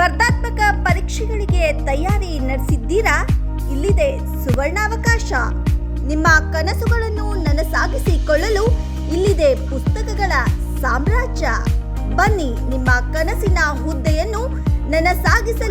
ಸ್ಪರ್ಧಾತ್ಮಕ ಪರೀಕ್ಷೆಗಳಿಗೆ ತಯಾರಿ ನಡೆಸಿದ್ದೀರಾ? ಇಲ್ಲಿದೆ ಸುವರ್ಣಾವಕಾಶ. ನಿಮ್ಮ ಕನಸುಗಳನ್ನು ನನಸಾಗಿಸಿಕೊಳ್ಳಲು ಇಲ್ಲಿದೆ ಪುಸ್ತಕಗಳ ಸಾಮ್ರಾಜ್ಯ. ಬನ್ನಿ ನಿಮ್ಮ ಕನಸಿನ ಹುದ್ದೆಯನ್ನು ನನಸಾಗಿಸಲು